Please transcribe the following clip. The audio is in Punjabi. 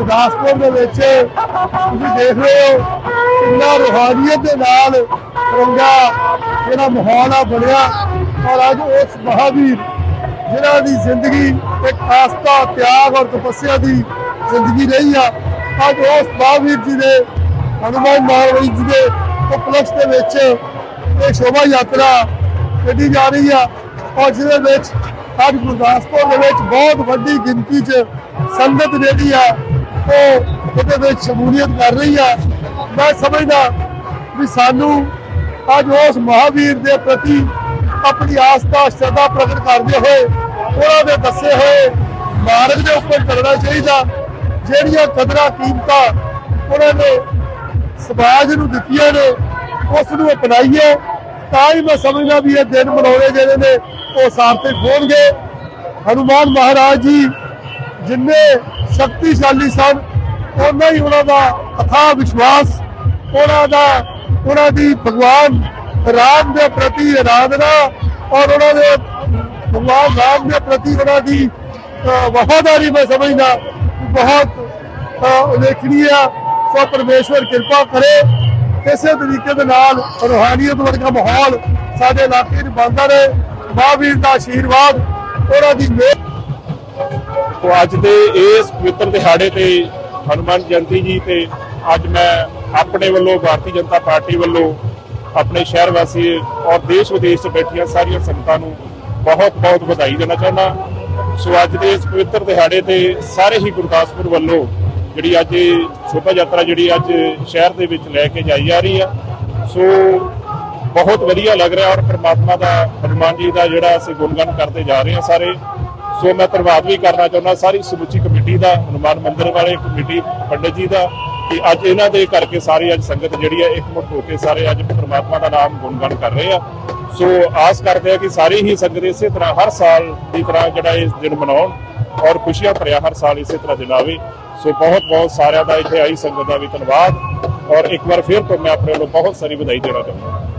ਗੁਰਦਾਸਪੁਰ ਦੇ ਵਿੱਚ। ਤੁਸੀਂ ਦੇਖ ਰਹੇ ਹੋ ਕਿੰਨਾ ਰੂਹਾਨੀਅਤ ਦੇ ਨਾਲ ਰੰਗਾ ਜਿਹੜਾ ਮਾਹੌਲ ਆ ਬਣਿਆ। ਔਰ ਅੱਜ ਉਸ ਮਹਾਵੀਰ ਜਿਨ੍ਹਾਂ ਦੀ ਜ਼ਿੰਦਗੀ ਇੱਕ ਆਸਥਾ, ਤਿਆਗ ਔਰ ਤਪੱਸਿਆ ਦੀ ਜ਼ਿੰਦਗੀ ਰਹੀ ਆ, ਅੱਜ ਉਸ ਮਹਾਵੀਰ ਜੀ ਦੇ, ਹਨੂਮਾਨ ਮਹਾਰਾਜ ਜੀ ਦੇ ਉਪਲਕਸ਼ ਦੇ ਵਿੱਚ ਇਹ ਸ਼ੋਭਾ ਯਾਤਰਾ ਕੱਢੀ ਜਾ ਰਹੀ ਆ। ਔਰ ਜਿਹਦੇ ਵਿੱਚ ਅੱਜ ਗੁਰਦਾਸਪੁਰ ਦੇ ਵਿੱਚ ਬਹੁਤ ਵੱਡੀ ਗਿਣਤੀ 'ਚ ਸੰਗਤ ਜਿਹੜੀ ਆ ਉਹ ਉਹਦੇ ਵਿੱਚ ਸ਼ਮੂਲੀਅਤ ਕਰ ਰਹੀ ਆ। ਮੈਂ ਸਮਝਦਾ ਵੀ ਸਾਨੂੰ ਅੱਜ ਉਸ ਮਹਾਵੀਰ ਦੇ ਪ੍ਰਤੀ ਆਪਣੀ ਆਸਥਾ, ਸ਼ਰਧਾ ਪ੍ਰਗਟ ਕਰਦੇ ਹੋਏ, ਉਹਨਾਂ ਦੇ ਦੱਸੇ ਹੋਏ ਮਾਰਗ ਦੇ ਉੱਪਰ ਚੱਲਣਾ ਚਾਹੀਦਾ, ਜਿਹੜੀਆਂ ਕਦਰਾਂ, ਕੀਮਤਾਂ ਉਹਨਾਂ ਨੇ ਸਮਾਜ ਨੂੰ ਦਿੱਤੀਆਂ ਨੇ, ਉਸ ਨੂੰ ਅਪਣਾਈਏ। ਤਾਂ ਹੀ ਮੈਂ ਸਮਝਦਾ ਵੀ ਇਹ ਦਿਨ ਮਨਾਉਣੇ ਜਿਹੜੇ ਨੇ, ਉਹ ਸਾਰਥਕ ਹੋਣਗੇ। ਹਨੂਮਾਨ ਮਹਾਰਾਜ ਜੀ, ਜਿੰਨੇ ਸ਼ਕਤੀਸ਼ਾਲੀ ਸਨ। ਉਹਨਾਂ ਹੀ ਉਹਨਾਂ ਦਾ ਅਥਾਹ ਵਿਸ਼ਵਾਸ ਉਹਨਾਂ ਦਾ ਉਹਨਾਂ ਦੀ ਭਗਵਾਨ ਰਾਮ ਦੇ ਪ੍ਰਤੀ ਅਰਾਧਨਾ ਔਰ ਉਹਨਾਂ ਦੇ ਭਗਵਾਨ ਰਾਮ ਦੇ ਪ੍ਰਤੀ ਉਹਨਾਂ ਦੀ ਅ, ਵਫਾਦਾਰੀ ਮੈਂ ਸਮਝਦਾ ਬਹੁਤ ਉਲੇਖਣੀ ਆ ਸੋ ਪਰਮੇਸ਼ਵਰ ਕਿਰਪਾ ਕਰੇ। ਇਸੇ ਤਰੀਕੇ ਦੇ ਨਾਲ ਰੂਹਾਨੀਅਤ ਵਰਗਾ ਮਾਹੌਲ ਸਾਡੇ ਇਲਾਕੇ 'ਚ ਬਣਦਾ ਰਹੇ। ਮਹਾਂਵੀਰ ਦਾ ਆਸ਼ੀਰਵਾਦ ਉਹਨਾਂ ਦੀ ਮਿਹਰ ਤੋ ਅੱਜ ਦੇ ਇਸ ਪਵਿੱਤਰ ਦਿਹਾੜੇ ਤੇ ਹਨੂਮਾਨ ਜਯੰਤੀ ਜੀ ਤੇ ਅੱਜ ਮੈਂ ਆਪਣੇ ਵੱਲੋਂ ਭਾਰਤੀ ਜਨਤਾ ਪਾਰਟੀ ਵੱਲੋਂ ਆਪਣੇ ਸ਼ਹਿਰ ਵਾਸੀ ਔਰ ਦੇਸ਼ ਵਿਦੇਸ਼ 'ਚ ਬੈਠੀਆਂ ਸਾਰੀਆਂ ਸੰਗਤਾਂ ਨੂੰ ਬਹੁਤ ਬਹੁਤ ਵਧਾਈ ਦੇਣਾ ਚਾਹੁੰਦਾ। ਸੋ ਅੱਜ ਦੇ ਇਸ ਪਵਿੱਤਰ ਦਿਹਾੜੇ ਤੇ ਸਾਰੇ ਹੀ ਗੁਰਦਾਸਪੁਰ ਵੱਲੋਂ ਜਿਹੜੀ ਅੱਜ ਸ਼ੋਭਾ ਯਾਤਰਾ ਜਿਹੜੀ ਅੱਜ ਸ਼ਹਿਰ ਦੇ ਵਿੱਚ ਲੈ ਕੇ ਜਾਈ ਜਾ ਰਹੀ ਆ। ਸੋ ਬਹੁਤ ਵਧੀਆ ਲੱਗ ਰਿਹਾ ਔਰ ਪ੍ਰਮਾਤਮਾ ਦਾ, ਹਨੂਮਾਨ ਜੀ ਦਾ ਜਿਹੜਾ ਅਸੀਂ ਗੁਣਗਾਨ ਕਰਦੇ ਜਾ ਰਹੇ ਹਾਂ ਸਾਰੇ। ਸੋ ਮੈਂ ਧੰਨਵਾਦ ਵੀ ਕਰਨਾ ਚਾਹੁੰਦਾ ਸਾਰੀ ਸਮੁੱਚੀ ਕਮੇਟੀ ਦਾ, ਹਨੂਮਾਨ ਮੰਦਿਰ ਵਾਲੇ ਕਮੇਟੀ, ਪੰਡਿਤ ਜੀ ਦਾ, ਕਿ ਅੱਜ ਇਹਨਾਂ ਦੇ ਕਰਕੇ ਸਾਰੀ ਅੱਜ ਸੰਗਤ ਜਿਹੜੀ ਹੈ ਇਕਮੁੱਠ ਹੋ ਕੇ ਸਾਰੇ ਅੱਜ ਪ੍ਰਮਾਤਮਾ ਦਾ ਨਾਮ ਗੁਣਗਾਨ ਕਰ ਰਹੇ ਆ। ਸੋ ਆਸ ਕਰਦੇ ਆ ਕਿ ਸਾਰੀ ਹੀ ਸੰਗਤ ਇਸੇ ਤਰ੍ਹਾਂ ਹਰ ਸਾਲ ਦੀ ਤਰ੍ਹਾਂ ਜਿਹੜਾ ਇਸ ਦਿਨ ਮਨਾਉਣ ਔਰ ਖੁਸ਼ੀਆਂ ਭਰਿਆ ਹਰ ਸਾਲ ਇਸੇ ਤਰ੍ਹਾਂ ਦਿਨ ਸੋ ਬਹੁਤ ਬਹੁਤ ਸਾਰਿਆਂ ਦਾ ਇੱਥੇ ਆਈ ਸੰਗਤ ਦਾ ਵੀ ਧੰਨਵਾਦ ਔਰ ਇੱਕ ਵਾਰ ਫਿਰ ਤੋਂ ਮੈਂ ਆਪਣੇ ਵੱਲੋਂ ਬਹੁਤ ਸਾਰੀ ਵਧਾਈ ਦੇਣਾ ਚਾਹੁੰਦਾ।